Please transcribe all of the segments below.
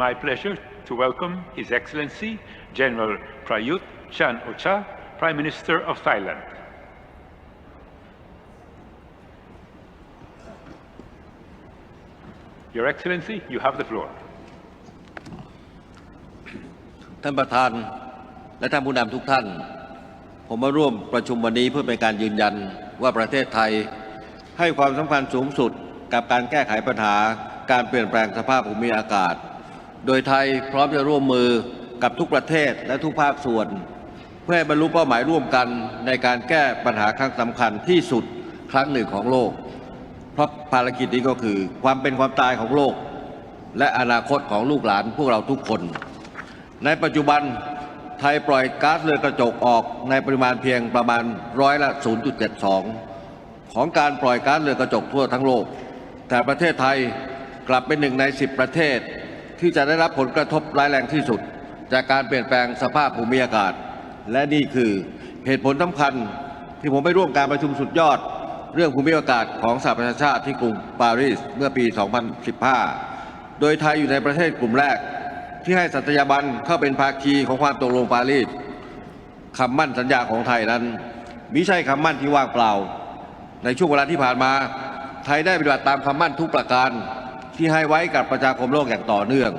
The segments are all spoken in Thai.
my pleasure to welcome His Excellency General Prayut Chan Ocha, Prime Minister of Thailand. Your Excellency, you have the floor. ท่านประธานและท่านผู้นำทุกท่าน ผมมาร่วมประชุมวันนี้เพื่อเป็นการยืนยันว่าประเทศไทย ให้ความสำคัญสูงสุดกับการแก้ไขปัญหาการเปลี่ยนแปลงสภาพภูมิอากาศ โดยไทยพร้อมจะร่วมมือกับทุกประเทศและทุกภาคส่วน เพื่อให้บรรลุเป้าหมายร่วมกันในการแก้ปัญหาครั้งสำคัญที่สุดครั้งหนึ่งของโลก เพราะภารกิจนี้ก็คือความเป็นความตายของโลก และอนาคตของลูกหลานพวกเราทุกคน ในปัจจุบันไทยปล่อยก๊าซเรือนกระจกออกในปริมาณเพียงประมาณร้อยละ 0.72 ของการปล่อยก๊าซเรือนกระจกทั่วทั้งโลก แต่ประเทศไทยกลับเป็นหนึ่งใน 10 ประเทศ ที่จะได้รับผลกระทบร้ายแรงที่สุด จากการเปลี่ยนแปลงสภาพภูมิอากาศ และนี่คือเหตุผลสำคัญที่ผมไปร่วมการประชุมสุดยอด เรื่องภูมิอากาศของสหประชาชาติที่กรุงปารีสเมื่อปี 2015 โดยไทยอยู่ในประเทศกลุ่มแรก ที่ให้สัตยาบันเข้าเป็นภาคีของความตกลงปารีสคำมั่นสัญญาของไทยนั้นมิใช่คำมั่นที่ว่างเปล่า ในช่วงเวลาที่ผ่านมา ไทยได้ปฏิบัติตามคำมั่นทุกประการ ที่ให้ไว้กับประชาคมโลกอย่างต่อเนื่อง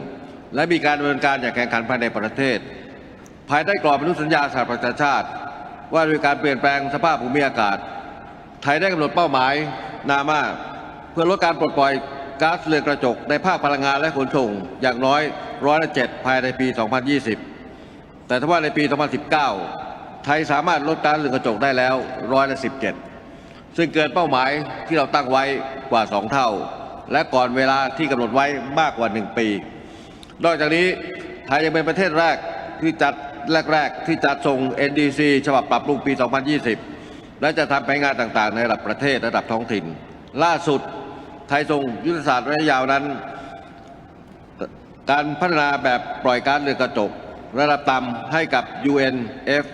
และมีการดำเนินการอย่างแข่งขันภายในประเทศ ภายใต้กรอบอนุสัญญาสหประชาชาติ ว่าด้วยการเปลี่ยนแปลงสภาพภูมิอากาศ ไทยได้กำหนดเป้าหมายนามาเพื่อลดการปลดปล่อยก๊าซเรือนกระจกในภาคพลังงานและขนส่งอย่างน้อยร้อยละเจ็ดภายในปี 2020 แต่ถ้าว่าในปี 2019 ไทยสามารถลดก๊าซเรือนกระจกได้แล้วร้อยละ17 ซึ่งเกินเป้าหมายที่เราตั้งไว้กว่า 2 เท่า และก่อนเวลาที่กำหนดไว้มากกว่า 1 ปี นอกจากนี้ไทยยังเป็นประเทศแรกที่จัดแรก ๆ ที่จัดส่ง NDC ฉบับปรับปรุงปี 2020 และจะทำแผนงานต่างๆ ในระดับประเทศระดับท้องถิ่น ล่าสุดไทยส่งยุทธศาสตร์ระยะยาวนั้น การพัฒนาแบบปล่อยก๊าซเรือนกระจก ระดับต่ำให้กับ UNF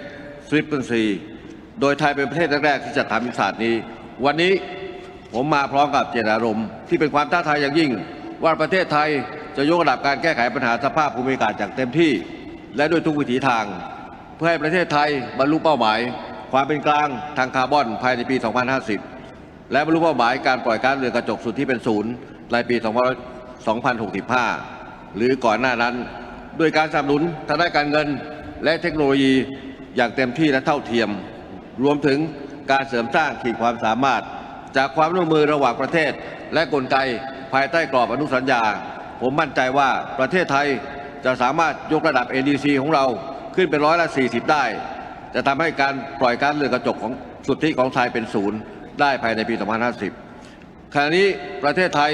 f r e q u e n c y โดยไทยเป็นประเทศแรก ๆ ที่จะทำยุทธศาสตร์นี้ วันนี้ ผมมาพร้อมกับเจตนารมณ์ที่เป็นความท้าทายอย่างยิ่ง ว่าประเทศไทยจะยกระดับการแก้ไขปัญหาสภาพภูมิอากาศอย่างเต็มที่ และด้วยทุกวิถีทาง เพื่อให้ประเทศไทยบรรลุเป้าหมาย ความเป็นกลางทางคาร์บอนภายในปี 2050 และบรรลุเป้าหมายการปล่อยก๊าซเรือนกระจกสุดที่เป็นศูนย์ในปี 2065 หรือก่อนหน้านั้น ด้วยการสนับสนุนทางด้านการเงินและเทคโนโลยีอย่างเต็มที่และเท่าเทียม รวมถึงการเสริมสร้างขีดความสามารถ จากความร่วมมือระหว่างประเทศ และกลไกภายใต้กรอบอนุสัญญา ผมมั่นใจว่าประเทศไทยจะสามารถยกระดับ NDC ของเราขึ้นเป็นร้อยละ 40 ได้ จะทำให้การปล่อยกาซเรือนกระจกของสุทธิของไทยเป็นศูนย์ได้ภายในปี 2050 ขณะนี้ประเทศไทย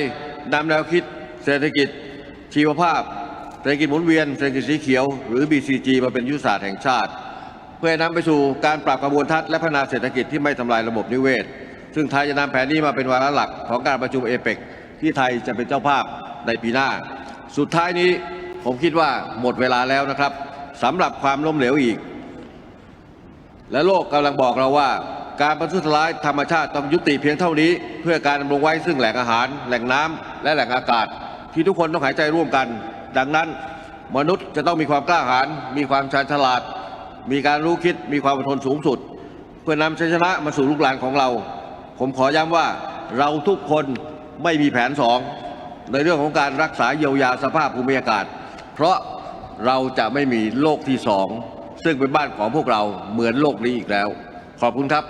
นำแนวคิดเศรษฐกิจชีวภาพ เศรษฐกิจหมุนเวียน เศรษฐกิจสีเขียว หรือ BCG มาเป็นยุทธศาสตร์แห่งชาติ เพื่อนำไปสู่การปรับกระบวนทัศน์และพัฒนาเศรษฐกิจที่ไม่ทำลายระบบนิเวศ ซึ่งไทยจะนำแผนนี้มาเป็นวาระหลักของการประชุมเอเปกที่ไทยจะเป็นเจ้าภาพในปีหน้า สุดท้ายนี้ผมคิดว่าหมดเวลาแล้วนะครับสำหรับความล้มเหลวอีก และโลกกำลังบอกเราว่า การประทุษร้ายธรรมชาติต้องยุติเพียงเท่านี้ เพื่อการดำรงไว้ซึ่งแหล่งอาหาร แหล่งน้ำและแหล่งอากาศ ที่ทุกคนต้องหายใจร่วมกัน ดังนั้น มนุษย์จะต้องมีความกล้าหาญมีความชาญฉลาด มีการรู้คิดมีความอดทนสูงสุด เพื่อนำชัยชนะมาสู่ลูกหลานของเรา ผมขอย้ำว่าเราทุกคนไม่มีแผนสองในเรื่องของการรักษาเยียวยาสภาพภูมิอากาศ เพราะเราจะไม่มีโลกที่สองซึ่งเป็นบ้านของพวกเราเหมือนโลกนี้อีกแล้ว ขอบคุณครับ